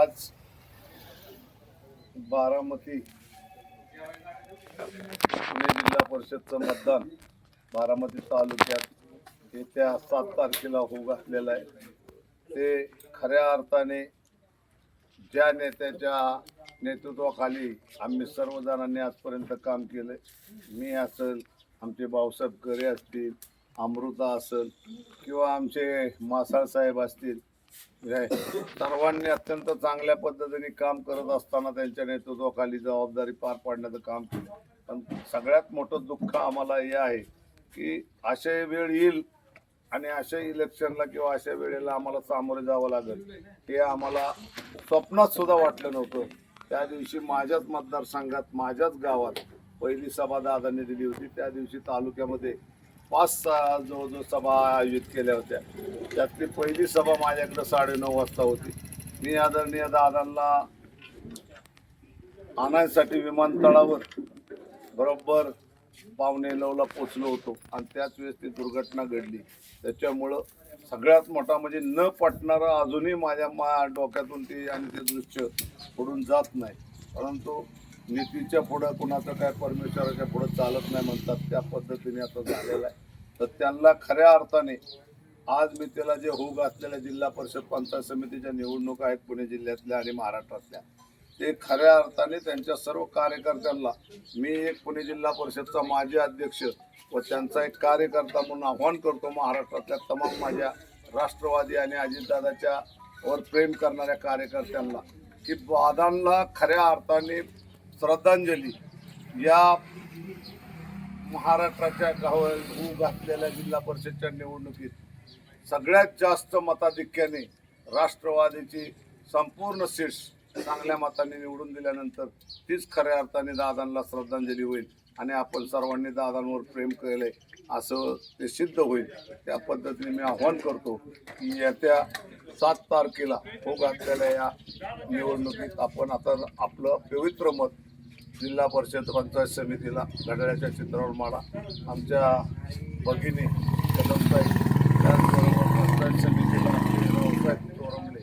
आज बारामती पुणे जिल्हा परिषदचं मतदान बारामती तालुक्यात येत्या सात तारखेला होऊ घातलेलं आहे. ते खऱ्या अर्थाने ज्या नेत्याच्या नेतृत्वाखाली आम्ही सर्वजणांनी आजपर्यंत काम केलं मी असेल आमचे भाऊसाहेब करे असतील अमृता असेल किंवा आमचे मासाळ साहेब असतील सर्वांनी अत्यंत चांगल्या पद्धतीने काम करत असताना त्यांच्या नेतृत्वाखाली जबाबदारी पार पाडण्याचं काम केलं. पण सगळ्यात मोठं दुःख आम्हाला हे आहे की अशा वेळ येईल आणि अशा इलेक्शनला किंवा अशा वेळेला आम्हाला सामोरे जावं लागेल हे आम्हाला स्वप्नात सुद्धा वाटलं नव्हतं. त्या दिवशी माझ्याच मतदारसंघात माझ्याच गावात पहिली सभा दादांनी दिली होती. त्या दिवशी तालुक्यामध्ये पाच सहा जवळजवळ सभा आयोजित केल्या होत्या. त्यातली पहिली सभा माझ्याकडे साडेनऊ वाजता होती. मी आदरणीय दादांना आणायसाठी विमानतळावर बरोबर पावणे नऊला पोचलो होतो आणि त्याच वेळेस ती दुर्घटना घडली. त्याच्यामुळं सगळ्यात मोठा म्हणजे न पटणारं अजूनही माझ्या मा डोक्यातून ते आणि ते दृश्य पडून जात नाही. परंतु नीतीच्या पुढं कुणाचं काय परमेश्वराच्या पुढं चालत नाही म्हणतात त्या पद्धतीने आता झालेलं आहे. तर त्यांना खऱ्या अर्थाने आज मी त्याला जे होऊ घातलेल्या जिल्हा परिषद पंचायत समितीच्या निवडणुका आहेत पुणे जिल्ह्यातल्या आणि महाराष्ट्रातल्या ते खऱ्या अर्थाने त्यांच्या सर्व कार्यकर्त्यांना मी एक पुणे जिल्हा परिषदचा माजी अध्यक्ष व त्यांचा एक कार्यकर्ता म्हणून आव्हान करतो महाराष्ट्रातल्या तमाम माझ्या राष्ट्रवादी आणि अजितदादाच्या वर प्रेम करणाऱ्या कार्यकर्त्यांना की वादांना खऱ्या अर्थाने श्रद्धांजली. या महाराष्ट्राच्या गाव होऊ घातलेल्या जिल्हा परिषदच्या निवडणुकीत सगळ्यात जास्त मताधिक्याने राष्ट्रवादीची संपूर्ण सीट्स चांगल्या मताने निवडून दिल्यानंतर तीच खऱ्या अर्थाने दादांना श्रद्धांजली होईल आणि आपण सर्वांनी दादांवर प्रेम केले असं ते सिद्ध होईल. त्या पद्धतीने मी आव्हान करतो की येत्या सात तारखेला हो घातलेल्या या निवडणुकीत आपण आता आपलं पवित्र मत जिल्हा परिषद पंचायत समितीला घड्याळ्याच्या चित्रावर माळा आमच्या भगिनी कदमताई त्याचबरोबर पंचायत समितीला रावसाहेब चोरमले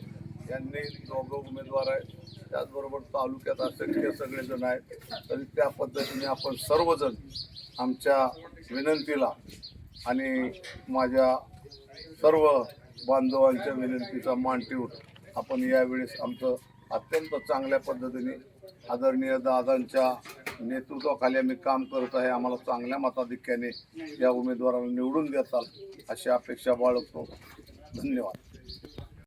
यांनी दोघं उमेदवार आहेत. त्याचबरोबर तालुक्यात असंख्य सगळेजण आहेत. तरी त्या पद्धतीने आपण सर्वजण आमच्या विनंतीला आणि माझ्या सर्व बांधवांच्या विनंतीचा मान ठेवून आपण यावेळेस आमचं अत्यंत चांगल्या पद्धतीने आदरणीय दादांच्या नेतृत्वाखाली आम्ही काम करत आहे. आम्हाला चांगल्या मताधिक्याने या उमेदवाराला निवडून देताल अशी अपेक्षा बाळगतो. धन्यवाद.